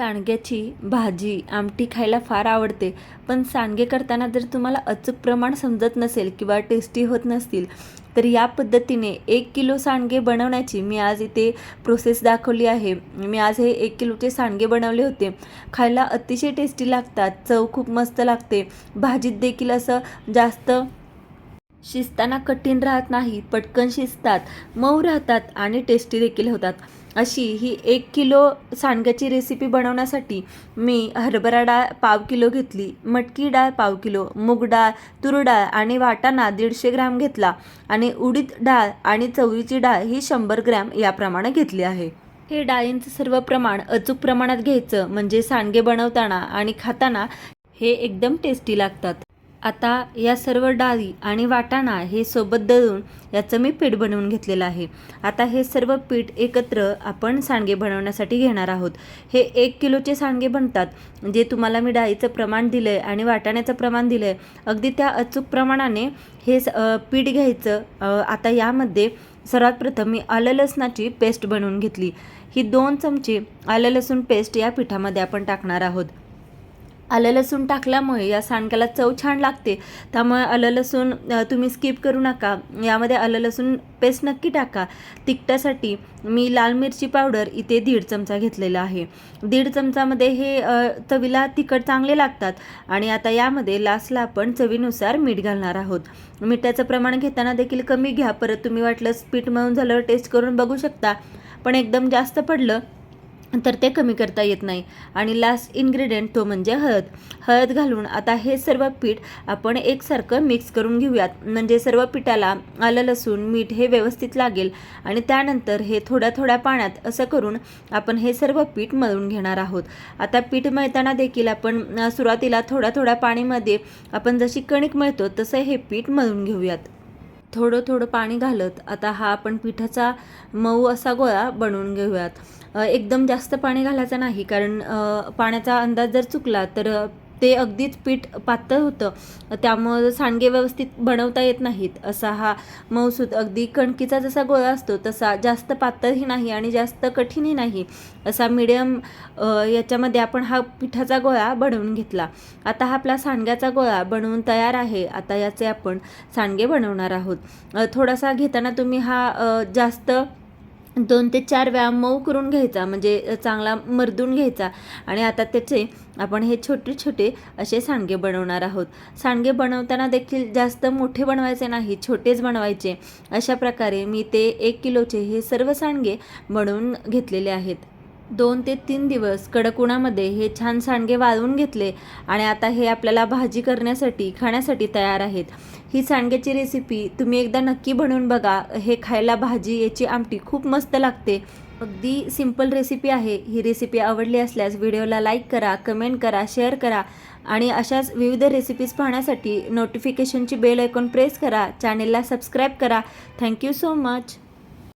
सांडग्याची भाजी आमटी खायला फार आवडते. पण सांडगे करताना जर तुम्हाला अचूक प्रमाण समजत नसेल किंवा टेस्टी होत नसतील तर या पद्धतीने एक किलो सांडगे बनवण्याची मी आज इथे प्रोसेस दाखवली आहे. मी आज हे एक किलोचे सांडगे बनवले होते. खायला अतिशय टेस्टी लागतात चव खूप मस्त लागते. भाजीत देखील असं जास्त शिजताना कठीण राहत नाही पटकन शिजतात मऊ राहतात आणि टेस्टी देखील होतात. अशी ही एक किलो सांडग्याची रेसिपी बनवण्यासाठी मी हरभरा डाळ पाव किलो घेतली मटकी डाळ पाव किलो मूग डाळ तूर डाळ आणि वाटाणा दीडशे ग्रॅम घेतला आणि उडीद डाळ आणि चवळीची डाळ ही शंभर ग्रॅम याप्रमाणे घेतली आहे. हे डाळींचं सर्व प्रमाण अचूक प्रमाणात घ्यायचं म्हणजे सांडगे बनवताना आणि खाताना हे एकदम टेस्टी लागतात. आता या सर्व डाळी आणि वाटाणा हे सोबत दळून याचं मी पीठ बनवून घेतलेलं आहे. आता हे सर्व पीठ एकत्र आपण सांडगे बनवण्यासाठी घेणार आहोत. हे एक किलोचे सांडगे बनतात जे तुम्हाला मी डाळीचं प्रमाण दिलं आहे आणि वाटाण्याचं प्रमाण दिलं आहे अगदी त्या अचूक प्रमाणाने हे स- पीठ घ्यायचं. आता यामध्ये सर्वात प्रथम मी आलं लसणाची पेस्ट बनवून घेतली. ही दोन चमचे आलं लसूण पेस्ट या पिठामध्ये आपण टाकणार आहोत. आलं लसूण टाकल्यामुळे या सांडक्याला चव छान लागते. त्यामुळे आलं लसूण तुम्ही स्किप करू नका. यामध्ये आलं लसूण पेस्ट नक्की टाका. तिखटासाठी मी लाल मिरची पावडर इथे दीड चमचा घेतलेला आहे. दीड चमचामध्ये हे चवीला तिखट चांगले लागतात. आणि आता यामध्ये लास्टला आपण चवीनुसार मीठ घालणार आहोत. मिठाचं प्रमाण घेताना देखील कमी घ्या. परत तुम्ही वाटलं पीठ मळून झालं टेस्ट करून बघू शकता. पण एकदम जास्त पडलं तर ते कमी करता येत नाही. आणि लास्ट इन्ग्रेडियंट तो म्हणजे हळद. हळद घालून आता हे सर्व पीठ आपण एकसारखं मिक्स करून घेऊयात. म्हणजे सर्व पिठाला आलं लसूण मीठ हे व्यवस्थित लागेल. आणि त्यानंतर हे थोड्या थोड्या पाण्यात असं करून आपण हे सर्व पीठ मळून घेणार आहोत. आता पीठ मळताना देखील आपण सुरुवातीला थोड्या थोड्या पाणीमध्ये आपण जशी कणिक मळतो तसं हे पीठ मळून घेऊयात. थोडं थोडं पाणी घालत आता हा आपण पिठाचा मऊ असा गोळा बनवून घेऊयात. एकदम जास्त पाणी घालायचं नाही कारण पाण्याचा अंदाज जर चुकला तर ते अगदीच पीठ पातळ होतं. त्यामुळं सांडगे व्यवस्थित बनवता येत नाहीत असा हा मऊसूद अगदी कणकीचा जसा गोळा असतो तसा जास्त पातळही नाही आणि जास्त कठीणही नाही असा मिडियम याच्यामध्ये आपण हा पिठाचा गोळा बनवून घेतला. आता हा आपला सांडग्याचा गोळा बनवून तयार आहे. आता याचे आपण सांडगे बनवणार आहोत. थोडासा घेताना तुम्ही हा जास्त दोन ते चार वेळा मऊ करून घ्यायचा म्हणजे चांगला मर्दून घ्यायचा. आणि आता त्याचे आपण हे छोटे छोटे असे सांडगे बनवणार आहोत. सांडगे बनवताना देखील जास्त मोठे बनवायचे नाही छोटेच बनवायचे. अशा प्रकारे मी ते एक किलोचे हे सर्व सांडगे बनवून घेतलेले आहेत. दोन ते तीन दिवस कडक उन्हामध्ये हे छान सांडगे वाळवून घेतले आणि आता हे आपल्याला भाजी करण्यासाठी खाण्यासाठी तयार आहेत. ही सांडग्याची रेसिपी तुम्ही एकदा नक्की बनवून बघा. हे खायला भाजी याची आमटी खूप मस्त लागते. अगदी सिंपल रेसिपी आहे. ही रेसिपी आवडली असल्यास व्हिडिओला लाईक करा कमेंट करा शेअर करा आणि अशाच विविध रेसिपीज पाहण्यासाठी नोटिफिकेशनची बेल ऐकून प्रेस करा. चॅनेलला सबस्क्राईब करा. Thank you so much